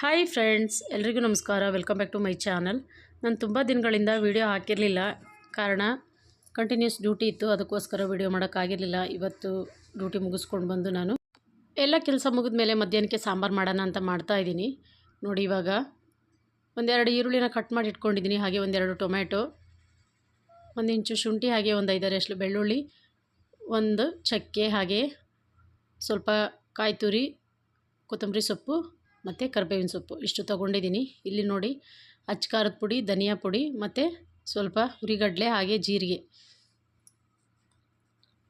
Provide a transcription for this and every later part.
Hi friends ಎಲ್ರಿಗೂ ನಮಸ್ಕಾರ. Welcome back to my channel ನಾನು ತುಂಬ ದಿನಗಳಿಂದ ವಿಡಿಯೋ ಹಾಕಿರಲಿಲ್ಲ. ಕಾರಣ ಕಂಟಿನ್ಯೂಸ್ ಡ್ಯೂಟಿ ಇತ್ತು. ಅದಕ್ಕೋಸ್ಕರ ವೀಡಿಯೋ ಮಾಡೋಕ್ಕಾಗಿರಲಿಲ್ಲ ಇವತ್ತು ಡ್ಯೂಟಿ ಮುಗಿಸ್ಕೊಂಡು ಬಂದು ನಾನು ಎಲ್ಲ ಕೆಲಸ ಮುಗಿದ ಮೇಲೆ ಮಧ್ಯಾಹ್ನಕ್ಕೆ ಸಾಂಬಾರು ಮಾಡೋಣ ಅಂತ ಮಾಡ್ತಾ ಇದ್ದೀನಿ. ನೋಡಿ ಇವಾಗ ಒಂದೆರಡು ಈರುಳ್ಳಿನ ಕಟ್ ಮಾಡಿ ಇಟ್ಕೊಂಡಿದ್ದೀನಿ. ಹಾಗೆ ಒಂದೆರಡು ಟೊಮ್ಯಾಟೊ, ಒಂದು ಇಂಚು ಶುಂಠಿ, ಹಾಗೆ ಒಂದು ಐದಾರು ಬೆಳ್ಳುಳ್ಳಿ, ಒಂದು ಚಕ್ಕೆ, ಹಾಗೆ ಸ್ವಲ್ಪ ಕಾಯಿ ತುರಿ ಕೊತ್ತಂಬರಿ ಸೊಪ್ಪು ಮತ್ತು ಕರ್ಬೇವಿನ ಸೊಪ್ಪು. ಇಷ್ಟು ತೊಗೊಂಡಿದ್ದೀನಿ. ಇಲ್ಲಿ ನೋಡಿ ಅಚ್ಚ ಖಾರದ ಪುಡಿ, ಧನಿಯಾ ಪುಡಿ ಮತ್ತು ಸ್ವಲ್ಪ ಹುರಿಗಡಲೆ ಹಾಗೆ ಜೀರಿಗೆ.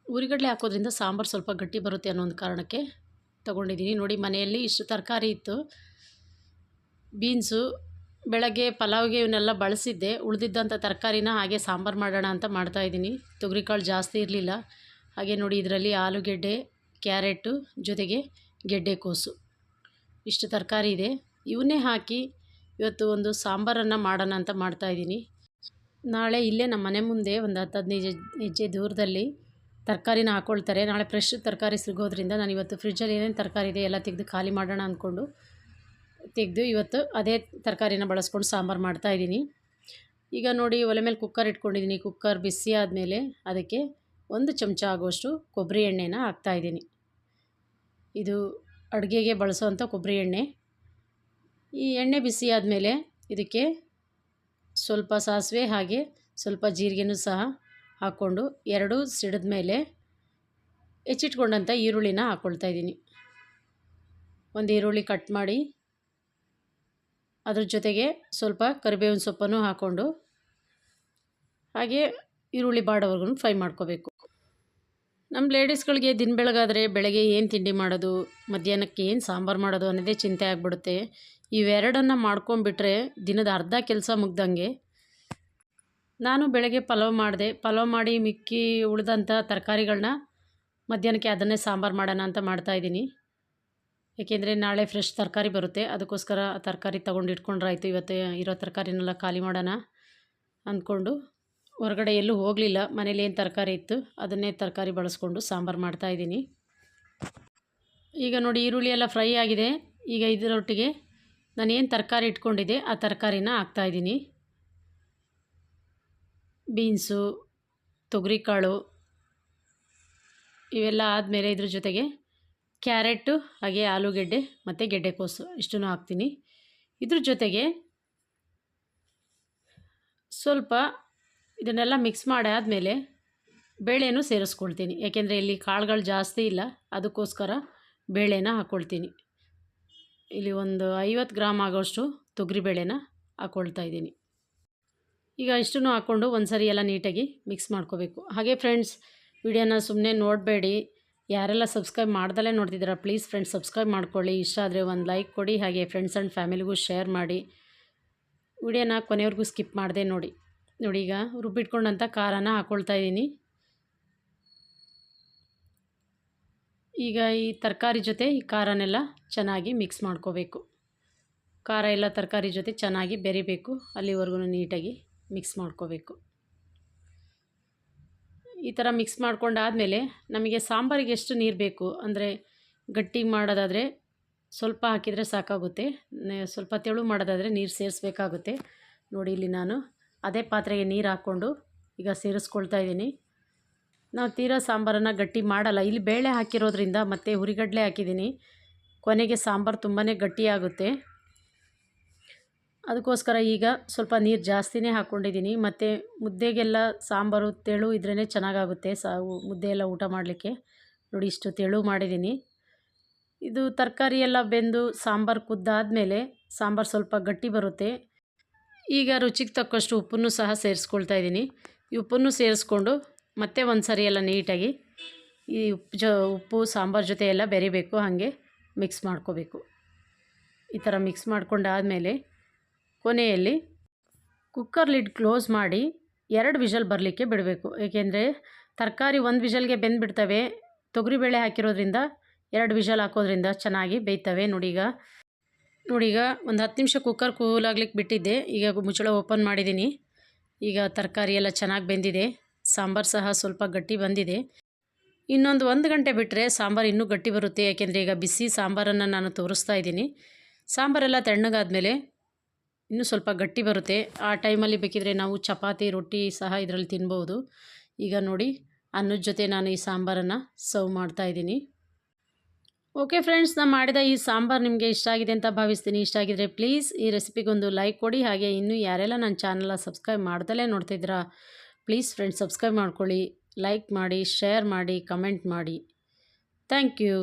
ಹುರಿಗಡಲೆ ಹಾಕೋದ್ರಿಂದ ಸಾಂಬಾರು ಸ್ವಲ್ಪ ಗಟ್ಟಿ ಬರುತ್ತೆ ಅನ್ನೋ ಒಂದು ಕಾರಣಕ್ಕೆ ತೊಗೊಂಡಿದ್ದೀನಿ. ನೋಡಿ, ಮನೆಯಲ್ಲಿ ಇಷ್ಟು ತರಕಾರಿ ಇತ್ತು. ಬೀನ್ಸು, ಬೆಳಗ್ಗೆ ಪಲಾವ್ಗೆ ಇವನ್ನೆಲ್ಲ ಬಳಸಿದ್ದೆ. ಉಳಿದಿದ್ದಂಥ ತರಕಾರಿನ ಹಾಗೆ ಸಾಂಬಾರು ಮಾಡೋಣ ಅಂತ ಮಾಡ್ತಾಯಿದ್ದೀನಿ ತೊಗರಿಕಾಳು ಜಾಸ್ತಿ ಇರಲಿಲ್ಲ. ಹಾಗೆ ನೋಡಿ, ಇದರಲ್ಲಿ ಆಲೂಗೆಡ್ಡೆ, ಕ್ಯಾರೆಟು ಜೊತೆಗೆ ಗೆಡ್ಡೆಕೋಸು ಇಷ್ಟು ತರಕಾರಿ ಇದೆ. ಇವನ್ನೇ ಹಾಕಿ ಇವತ್ತು ಒಂದು ಸಾಂಬಾರನ್ನು ಮಾಡೋಣ ಅಂತ ಮಾಡ್ತಾಯಿದ್ದೀನಿ ನಾಳೆ ಇಲ್ಲೇ ನಮ್ಮ ಮನೆ ಮುಂದೆ ಒಂದು ಹತ್ತು ಹದಿನೈದು ಹೆಜ್ಜೆ ದೂರದಲ್ಲಿ ತರಕಾರಿನ ಹಾಕ್ಕೊಳ್ತಾರೆ ನಾಳೆ ಫ್ರೆಶ್ ತರಕಾರಿ ಸಿಗೋದ್ರಿಂದ ನಾನು ಇವತ್ತು ಫ್ರಿಜ್ಜಲ್ಲಿ ಏನೇನು ತರಕಾರಿ ಇದೆ ಎಲ್ಲ ತೆಗೆದು ಖಾಲಿ ಮಾಡೋಣ ಅಂದ್ಕೊಂಡು ತೆಗೆದು ಇವತ್ತು ಅದೇ ತರಕಾರಿನ ಬಳಸ್ಕೊಂಡು ಸಾಂಬಾರು ಮಾಡ್ತಾಯಿದ್ದೀನಿ ಈಗ ನೋಡಿ ಒಲೆ ಮೇಲೆ ಕುಕ್ಕರ್ ಇಟ್ಕೊಂಡಿದ್ದೀನಿ. ಕುಕ್ಕರ್ ಬಿಸಿ ಆದಮೇಲೆ ಅದಕ್ಕೆ ಒಂದು ಚಮಚ ಆಗುವಷ್ಟು ಕೊಬ್ಬರಿ ಎಣ್ಣೆನ ಹಾಕ್ತಾಯಿದ್ದೀನಿ ಇದು ಅಡುಗೆಗೆ ಬಳಸುವಂಥ ಕೊಬ್ಬರಿ ಎಣ್ಣೆ. ಈ ಎಣ್ಣೆ ಬಿಸಿ ಆದಮೇಲೆ ಇದಕ್ಕೆ ಸ್ವಲ್ಪ ಸಾಸಿವೆ ಹಾಗೆ ಸ್ವಲ್ಪ ಜೀರಿಗೆನೂ ಸಹ ಹಾಕ್ಕೊಂಡು ಎರಡು ಸಿಡಿದ ಮೇಲೆ ಹೆಚ್ಚಿಟ್ಕೊಂಡಂಥ ಈರುಳ್ಳಿನ ಹಾಕ್ಕೊಳ್ತಾ ಇದ್ದೀನಿ. ಒಂದು ಈರುಳ್ಳಿ ಕಟ್ ಮಾಡಿ ಅದ್ರ ಜೊತೆಗೆ ಸ್ವಲ್ಪ ಕರಿಬೇವಿನ ಸೊಪ್ಪನ್ನು ಹಾಕ್ಕೊಂಡು ಹಾಗೆ ಈರುಳ್ಳಿ ಬಾಡೋವರೆಗೂ ಫ್ರೈ ಮಾಡ್ಕೋಬೇಕು. ನಮ್ಮ ಲೇಡೀಸ್ಗಳಿಗೆ ದಿನ ಬೆಳಗಾದರೆ ಬೆಳಗ್ಗೆ ಏನು ತಿಂಡಿ ಮಾಡೋದು, ಮಧ್ಯಾಹ್ನಕ್ಕೆ ಏನು ಸಾಂಬಾರು ಮಾಡೋದು ಅನ್ನೋದೇ ಚಿಂತೆ ಆಗಿಬಿಡುತ್ತೆ. ಇವೆರಡನ್ನು ಮಾಡ್ಕೊಂಬಿಟ್ರೆ ದಿನದ ಅರ್ಧ ಕೆಲಸ ಮುಗ್ದಂಗೆ. ನಾನು ಬೆಳಗ್ಗೆ ಪಲಾವ್ ಮಾಡಿದೆ. ಪಲಾವ್ ಮಾಡಿ ಮಿಕ್ಕಿ ಉಳಿದಂಥ ತರಕಾರಿಗಳನ್ನ ಮಧ್ಯಾಹ್ನಕ್ಕೆ ಅದನ್ನೇ ಸಾಂಬಾರು ಮಾಡೋಣ ಅಂತ ಮಾಡ್ತಾಯಿದ್ದೀನಿ ಏಕೆಂದರೆ ನಾಳೆ ಫ್ರೆಶ್ ತರಕಾರಿ ಬರುತ್ತೆ. ಅದಕ್ಕೋಸ್ಕರ ತರಕಾರಿ ತೊಗೊಂಡು ಇಟ್ಕೊಂಡ್ರಾಯ್ತು. ಇವತ್ತು ಇರೋ ತರಕಾರಿನೆಲ್ಲ ಖಾಲಿ ಮಾಡೋಣ ಅಂದ್ಕೊಂಡು ಹೊರಗಡೆ ಎಲ್ಲೂ ಹೋಗಲಿಲ್ಲ. ಮನೇಲಿ ಏನು ತರಕಾರಿ ಇತ್ತು? ಅದನ್ನೇ ತರಕಾರಿ ಬಳಸ್ಕೊಂಡು ಸಾಂಬಾರು ಮಾಡ್ತಾಯಿದ್ದೀನಿ ಈಗ ನೋಡಿ, ಈರುಳ್ಳಿ ಎಲ್ಲ ಫ್ರೈ ಆಗಿದೆ. ಈಗ ಇದರೊಟ್ಟಿಗೆ ನಾನು ಏನು ತರಕಾರಿ ಇಟ್ಕೊಂಡಿದ್ದೆ, ಆ ತರಕಾರಿನ ಹಾಕ್ತಾಯಿದ್ದೀನಿ ಬೀನ್ಸು, ತೊಗರಿಕಾಳು, ಇವೆಲ್ಲ ಆದಮೇಲೆ ಇದ್ರ ಜೊತೆಗೆ ಕ್ಯಾರೆಟು ಹಾಗೆ ಆಲೂಗೆಡ್ಡೆ ಮತ್ತು ಗೆಡ್ಡೆಕೋಸು ಇಷ್ಟನ್ನು ಹಾಕ್ತೀನಿ. ಇದ್ರ ಜೊತೆಗೆ ಸ್ವಲ್ಪ ಇದನ್ನೆಲ್ಲ ಮಿಕ್ಸ್ ಮಾಡಾದಮೇಲೆ ಬೇಳೆನೂ ಸೇರಿಸ್ಕೊಳ್ತೀನಿ. ಯಾಕೆಂದರೆ ಇಲ್ಲಿ ಕಾಳುಗಳು ಜಾಸ್ತಿ ಇಲ್ಲ, ಅದಕ್ಕೋಸ್ಕರ ಬೇಳೆನ ಹಾಕ್ಕೊಳ್ತೀನಿ ಇಲ್ಲಿ ಒಂದು ಐವತ್ತು ಗ್ರಾಮ್ ಆಗೋಷ್ಟು ತೊಗರಿಬೇಳೆನ ಹಾಕ್ಕೊಳ್ತಾ ಇದ್ದೀನಿ. ಈಗ ಇಷ್ಟನ್ನು ಹಾಕ್ಕೊಂಡು ಒಂದು ಸರಿ ಎಲ್ಲ ನೀಟಾಗಿ ಮಿಕ್ಸ್ ಮಾಡ್ಕೋಬೇಕು. ಹಾಗೆ ಫ್ರೆಂಡ್ಸ್ ವಿಡಿಯೋನ ಸುಮ್ಮನೆ ನೋಡಬೇಡಿ. ಯಾರೆಲ್ಲ ಸಬ್ಸ್ಕ್ರೈಬ್ ಮಾಡ್ದಲೇ ನೋಡ್ತಿದ್ದೀರ ಪ್ಲೀಸ್ ಫ್ರೆಂಡ್ಸ್ ಸಬ್ಸ್ಕ್ರೈಬ್ ಮಾಡ್ಕೊಳ್ಳಿ. ಇಷ್ಟ ಆದರೆ ಒಂದು ಲೈಕ್ ಕೊಡಿ. ಹಾಗೆ ಫ್ರೆಂಡ್ಸ್ ಆ್ಯಂಡ್ ಫ್ಯಾಮಿಲಿಗೂ ಶೇರ್ ಮಾಡಿ. ವಿಡಿಯೋನ ಕೊನೆವರೆಗೂ ಸ್ಕಿಪ್ ಮಾಡಿದೆ ನೋಡಿ. ನೋಡಿ ಈಗ ರುಬ್ಬಿಟ್ಕೊಂಡಂಥ ಖಾರನ ಹಾಕ್ಕೊಳ್ತಾ ಇದ್ದೀನಿ. ಈಗ ಈ ತರಕಾರಿ ಜೊತೆ ಈ ಖಾರನೆಲ್ಲ ಚೆನ್ನಾಗಿ ಮಿಕ್ಸ್ ಮಾಡ್ಕೋಬೇಕು. ಖಾರ ಎಲ್ಲ ತರಕಾರಿ ಜೊತೆ ಚೆನ್ನಾಗಿ ಬೆರಿಬೇಕು, ಅಲ್ಲಿವರೆಗೂ ನೀಟಾಗಿ ಮಿಕ್ಸ್ ಮಾಡ್ಕೋಬೇಕು. ಈ ಥರ ಮಿಕ್ಸ್ ಮಾಡ್ಕೊಂಡಾದಮೇಲೆ ನಮಗೆ ಸಾಂಬಾರಿಗೆ ಎಷ್ಟು ನೀರು ಬೇಕು? ಅಂದರೆ ಗಟ್ಟಿ ಮಾಡೋದಾದರೆ ಸ್ವಲ್ಪ ಹಾಕಿದರೆ ಸಾಕಾಗುತ್ತೆ ಸ್ವಲ್ಪ ತೆಳು ಮಾಡೋದಾದರೆ ನೀರು ಸೇರಿಸ್ಬೇಕಾಗುತ್ತೆ. ನೋಡಿ ಇಲ್ಲಿ ನಾನು ಅದೇ ಪಾತ್ರೆಗೆ ನೀರು ಹಾಕ್ಕೊಂಡು ಈಗ ಸೇರಿಸ್ಕೊಳ್ತಾ ಇದ್ದೀನಿ. ನಾವು ತೀರಾ ಸಾಂಬಾರನ್ನು ಗಟ್ಟಿ ಮಾಡಲ್ಲ. ಇಲ್ಲಿ ಬೇಳೆ ಹಾಕಿರೋದ್ರಿಂದ ಮತ್ತು ಹುರಿಗಡಲೆ ಹಾಕಿದ್ದೀನಿ. ಕೊನೆಗೆ ಸಾಂಬಾರು ತುಂಬಾ ಗಟ್ಟಿಯಾಗುತ್ತೆ ಅದಕ್ಕೋಸ್ಕರ ಈಗ ಸ್ವಲ್ಪ ನೀರು ಜಾಸ್ತಿನೇ ಹಾಕ್ಕೊಂಡಿದ್ದೀನಿ ಮತ್ತು ಮುದ್ದೆಗೆಲ್ಲ ಸಾಂಬಾರು, ತೆಳು ಇದ್ರೇ ಚೆನ್ನಾಗಾಗುತ್ತೆ. ಸಾ ಮುದ್ದೆ ಎಲ್ಲ ಊಟ ಮಾಡಲಿಕ್ಕೆ. ನೋಡಿ ಇಷ್ಟು ತೆಳು ಮಾಡಿದ್ದೀನಿ. ಇದು ತರಕಾರಿ ಎಲ್ಲ ಬೆಂದು ಸಾಂಬಾರು ಕುದ್ದಾದಮೇಲೆ ಸಾಂಬಾರು ಸ್ವಲ್ಪ ಗಟ್ಟಿ ಬರುತ್ತೆ. ಈಗ ರುಚಿಗೆ ತಕ್ಕಷ್ಟು ಉಪ್ಪನ್ನು ಸಹ ಸೇರಿಸ್ಕೊಳ್ತಾ ಇದ್ದೀನಿ. ಈ ಉಪ್ಪನ್ನು ಸೇರಿಸ್ಕೊಂಡು ಮತ್ತೆ ಒಂದು ಸರಿ ಎಲ್ಲ ನೀಟಾಗಿ ಈ ಉಪ್ಪು ಜೊ ಉಪ್ಪು, ಸಾಂಬಾರು ಜೊತೆ ಎಲ್ಲ ಬೆರಿಬೇಕು, ಹಾಗೆ ಮಿಕ್ಸ್ ಮಾಡ್ಕೋಬೇಕು. ಈ ಥರ ಮಿಕ್ಸ್ ಮಾಡ್ಕೊಂಡಾದಮೇಲೆ ಕೊನೆಯಲ್ಲಿ ಕುಕ್ಕರ್ ಲಿಡ್ ಕ್ಲೋಸ್ ಮಾಡಿ ಎರಡು ವಿಷಲ್ ಬರಲಿಕ್ಕೆ ಬಿಡಬೇಕು. ಏಕೆಂದರೆ ತರಕಾರಿ ಒಂದು ವಿಷಲ್ಗೆ ಬೆಂದುಬಿಡ್ತವೆ. ತೊಗರಿಬೇಳೆ ಹಾಕಿರೋದ್ರಿಂದ ಎರಡು ವಿಷಲ್ ಹಾಕೋದ್ರಿಂದ ಚೆನ್ನಾಗಿ ಬೇಯ್ತವೆ. ನೋಡೀಗ ಈಗ ಒಂದು ಹತ್ತು ನಿಮಿಷ ಕುಕ್ಕರ್ ಕೂಲಾಗ್ಲಿಕ್ಕೆ ಬಿಟ್ಟಿದ್ದೆ. ಈಗ ಮುಚ್ಚಳ ಓಪನ್ ಮಾಡಿದ್ದೀನಿ ಈಗ ತರಕಾರಿ ಎಲ್ಲ ಚೆನ್ನಾಗಿ ಬೆಂದಿದೆ. ಸಾಂಬಾರು ಸಹ ಸ್ವಲ್ಪ ಗಟ್ಟಿ ಬಂದಿದೆ. ಇನ್ನೊಂದು ಒಂದು ಗಂಟೆ ಬಿಟ್ಟರೆ ಸಾಂಬಾರು ಇನ್ನೂ ಗಟ್ಟಿ ಬರುತ್ತೆ. ಯಾಕೆಂದರೆ ಈಗ ಬಿಸಿ ಸಾಂಬಾರನ್ನು ನಾನು ತೋರಿಸ್ತಾ ಇದ್ದೀನಿ. ಸಾಂಬಾರೆಲ್ಲ ತಣ್ಣಗಾದಮೇಲೆ ಇನ್ನೂ ಸ್ವಲ್ಪ ಗಟ್ಟಿ ಬರುತ್ತೆ. ಆ ಟೈಮಲ್ಲಿ ಬೇಕಿದ್ರೆ ನಾವು ಚಪಾತಿ, ರೊಟ್ಟಿ ಸಹ ಇದರಲ್ಲಿ ತಿನ್ಬೋದು. ಈಗ ನೋಡಿ, ಅನ್ನದ ಜೊತೆ ನಾನು ಈ ಸಾಂಬಾರನ್ನು ಸರ್ವ್ ಮಾಡ್ತಾಯಿದ್ದೀನಿ ಓಕೆ ಫ್ರೆಂಡ್ಸ್ ನಾನು ಮಾಡಿದ ಈ ಸಾಂಬಾರು ನಿಮಗೆ ಇಷ್ಟ ಆಗಿದೆ ಅಂತ ಭಾವಿಸ್ತೀನಿ. ಇಷ್ಟ ಆಗಿದ್ರೆ ಪ್ಲೀಸ್ ಈ ರೆಸಿಪಿಗೊಂದು ಲೈಕ್ ಕೊಡಿ. ಹಾಗೆ ಇನ್ನೂ ಯಾರೆಲ್ಲ ನನ್ನ ಚಾನಲ್ನ ಸಬ್ಸ್ಕ್ರೈಬ್ ಮಾಡ್ದಲೇ ನೋಡ್ತಿದ್ದೀರಾ ಪ್ಲೀಸ್ ಫ್ರೆಂಡ್ಸ್ ಸಬ್ಸ್ಕ್ರೈಬ್ ಮಾಡ್ಕೊಳ್ಳಿ. ಲೈಕ್ ಮಾಡಿ ಶೇರ್ ಮಾಡಿ ಕಮೆಂಟ್ ಮಾಡಿ. Thank you